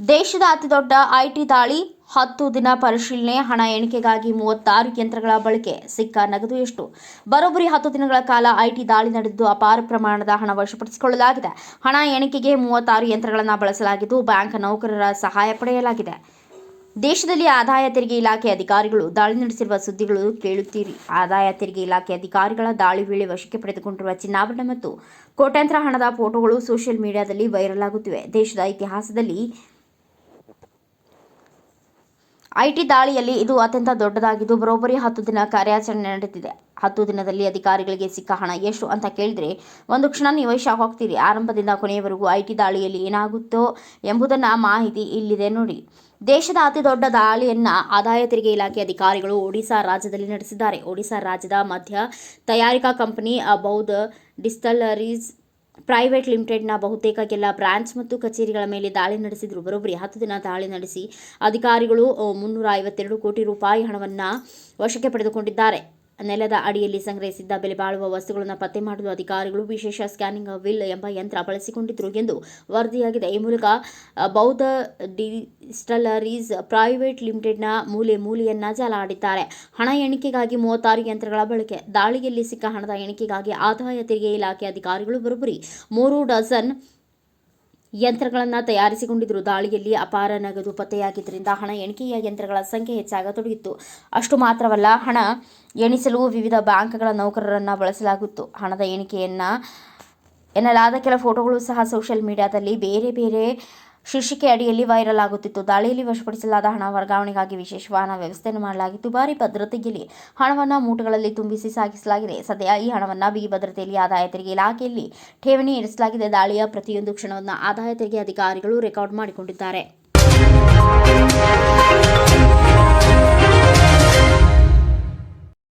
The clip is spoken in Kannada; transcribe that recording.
ದೇಶದ ಅತಿದೊಡ್ಡ ಐಟಿ ದಾಳಿ, ಹತ್ತು ದಿನ ಪರಿಶೀಲನೆ, ಹಣ ಎಣಿಕೆಗಾಗಿ ಮೂವತ್ತಾರು ಯಂತ್ರಗಳ ಬಳಕೆ, ಸಿಕ್ಕ ನಗದು ಎಷ್ಟು? ಬರೋಬ್ಬರಿ ಹತ್ತು ದಿನಗಳ ಕಾಲ ಐಟಿ ದಾಳಿ ನಡೆದಿದ್ದು ಅಪಾರ ಪ್ರಮಾಣದ ಹಣ ವಶಪಡಿಸಿಕೊಳ್ಳಲಾಗಿದೆ. ಹಣ ಎಣಿಕೆಗೆ ಮೂವತ್ತಾರು ಯಂತ್ರಗಳನ್ನು ಬಳಸಲಾಗಿದ್ದು, ಬ್ಯಾಂಕ್ ನೌಕರರ ಸಹಾಯ ಪಡೆಯಲಾಗಿದೆ. ದೇಶದಲ್ಲಿ ಆದಾಯ ತೆರಿಗೆ ಇಲಾಖೆ ಅಧಿಕಾರಿಗಳು ದಾಳಿ ನಡೆಸಿರುವ ಸುದ್ದಿಗಳು ಕೇಳುತ್ತೀರಿ. ಆದಾಯ ತೆರಿಗೆ ಇಲಾಖೆ ಅಧಿಕಾರಿಗಳ ದಾಳಿ ವೇಳೆ ವಶಕ್ಕೆ ಪಡೆದುಕೊಂಡಿರುವ ಚಿನ್ನಾಭರಣ ಮತ್ತು ಕೋಟ್ಯಾಂತರ ಹಣದ ಫೋಟೋಗಳು ಸೋಷಿಯಲ್ ಮೀಡಿಯಾದಲ್ಲಿ ವೈರಲ್ ಆಗುತ್ತಿವೆ. ದೇಶದ ಇತಿಹಾಸದಲ್ಲಿ ಐಟಿ ದಾಳಿಯಲ್ಲಿ ಇದು ಅತ್ಯಂತ ದೊಡ್ಡದಾಗಿದ್ದು, ಬರೋಬ್ಬರಿ ಹತ್ತು ದಿನ ಕಾರ್ಯಾಚರಣೆ ನಡೆದಿದೆ. ಹತ್ತು ದಿನದಲ್ಲಿ ಅಧಿಕಾರಿಗಳಿಗೆ ಸಿಕ್ಕ ಹಣ ಎಷ್ಟು ಅಂತ ಕೇಳಿದ್ರೆ, ಒಂದು ಕ್ಷಣ ನೀವು ಶಾಕ್ ಹೋಗ್ತೀರಿ ಆರಂಭದಿಂದ ಕೊನೆಯವರೆಗೂ ಐಟಿ ದಾಳಿಯಲ್ಲಿ ಏನಾಗುತ್ತೋ ಎಂಬುದನ್ನು ಮಾಹಿತಿ ಇಲ್ಲಿದೆ ನೋಡಿ. ದೇಶದ ಅತಿ ದೊಡ್ಡ ದಾಳಿಯನ್ನ ಆದಾಯ ತೆರಿಗೆ ಇಲಾಖೆ ಅಧಿಕಾರಿಗಳು ಒಡಿಶಾ ರಾಜ್ಯದಲ್ಲಿ ನಡೆಸಿದ್ದಾರೆ. ಒಡಿಶಾ ರಾಜ್ಯದ ಮಧ್ಯ ತಯಾರಿಕಾ ಕಂಪನಿ ಬೌದ್ಧ ಡಿಸ್ಟಲರೀಸ್ ಪ್ರೈವೇಟ್ ಲಿಮಿಟೆಡ್ನ ಬಹುತೇಕ ಎಲ್ಲ ಬ್ರಾಂಚ್ ಮತ್ತು ಕಚೇರಿಗಳ ಮೇಲೆ ದಾಳಿ ನಡೆಸಿದ್ರು. ಬರೋಬ್ಬರಿ ಹತ್ತು ದಿನ ದಾಳಿ ನಡೆಸಿ ಅಧಿಕಾರಿಗಳು ಮುನ್ನೂರ ಐವತ್ತೆರಡು ಕೋಟಿ ರೂಪಾಯಿ ಹಣವನ್ನು ವಶಕ್ಕೆ ಪಡೆದುಕೊಂಡಿದ್ದಾರೆ. ನೆಲದ ಅಡಿಯಲ್ಲಿ ಸಂಗ್ರಹಿಸಿದ್ದ ಬೆಲೆ ಬಾಳುವ ವಸ್ತುಗಳನ್ನು ಪತ್ತೆ ಮಾಡಲು ಅಧಿಕಾರಿಗಳು ವಿಶೇಷ ಸ್ಕ್ಯಾನಿಂಗ್ ವಿಲ್ ಎಂಬ ಯಂತ್ರ ಬಳಸಿಕೊಂಡಿದ್ದರು ಎಂದು ವರದಿಯಾಗಿದೆ. ಈ ಮೂಲಕ ಬೌದ್ಧ ಡಿಸ್ಟಲರೀಸ್ ಪ್ರೈವೇಟ್ ಲಿಮಿಟೆಡ್ನ ಮೂಲೆ ಮೂಲೆಯನ್ನ ಜಾಲ ಆಡಿದ್ದಾರೆ ಹಣ ಎಣಿಕೆಗಾಗಿ ಮೂವತ್ತಾರು ಯಂತ್ರಗಳ ಬಳಕೆ. ದಾಳಿಯಲ್ಲಿ ಸಿಕ್ಕ ಹಣದ ಎಣಿಕೆಗಾಗಿ ಆದಾಯ ತೆರಿಗೆ ಇಲಾಖೆ ಅಧಿಕಾರಿಗಳು ಬರೋಬ್ಬರಿ ಮೂರು ಡಜನ್ ಯಂತ್ರಗಳನ್ನು ತಯಾರಿಸಿಕೊಂಡಿದ್ದರು ದಾಳಿಯಲ್ಲಿ ಅಪಾರ ನಗದು ಪತ್ತೆಯಾಗಿದ್ದರಿಂದ ಹಣ ಎಣಿಕೆಯ ಯಂತ್ರಗಳ ಸಂಖ್ಯೆ ಹೆಚ್ಚಾಗತೊಡಗಿತ್ತು. ಅಷ್ಟು ಮಾತ್ರವಲ್ಲ, ಹಣ ಎಣಿಸಲು ವಿವಿಧ ಬ್ಯಾಂಕ್ಗಳ ನೌಕರರನ್ನು ಬಳಸಲಾಗಿತ್ತು. ಹಣದ ಎಣಿಕೆಯನ್ನು ಎನ್ನಲಾದ ಕೆಲ ಫೋಟೋಗಳು ಸಹ ಸೋಷಿಯಲ್ ಮೀಡಿಯಾದಲ್ಲಿ ಬೇರೆ ಬೇರೆ ಶೀರ್ಷಿಕೆ ಅಡಿಯಲ್ಲಿ ವೈರಲ್ ಆಗುತ್ತಿತ್ತು. ದಾಳಿಯಲ್ಲಿ ವಶಪಡಿಸಲಾದ ಹಣ ವರ್ಗಾವಣೆಗಾಗಿ ವಿಶೇಷ ವಾಹನ ವ್ಯವಸ್ಥೆಯನ್ನು ಮಾಡಲಾಗಿತ್ತು. ಭಾರಿ ಭದ್ರತೆಯಲ್ಲಿ ಹಣವನ್ನು ಮೂಟುಗಳಲ್ಲಿ ತುಂಬಿಸಿ ಸಾಗಿಸಲಾಗಿದೆ. ಸದ್ಯ ಈ ಹಣವನ್ನು ಬಿಗಿ ಭದ್ರತೆಯಲ್ಲಿ ಆದಾಯ ತೆರಿಗೆ ಇಲಾಖೆಯಲ್ಲಿ ಠೇವಣಿ ಇರಿಸಲಾಗಿದೆ. ದಾಳಿಯ ಪ್ರತಿಯೊಂದು ಕ್ಷಣವನ್ನು ಆದಾಯ ತೆರಿಗೆ ಅಧಿಕಾರಿಗಳು ರೆಕಾರ್ಡ್ ಮಾಡಿಕೊಂಡಿದ್ದಾರೆ.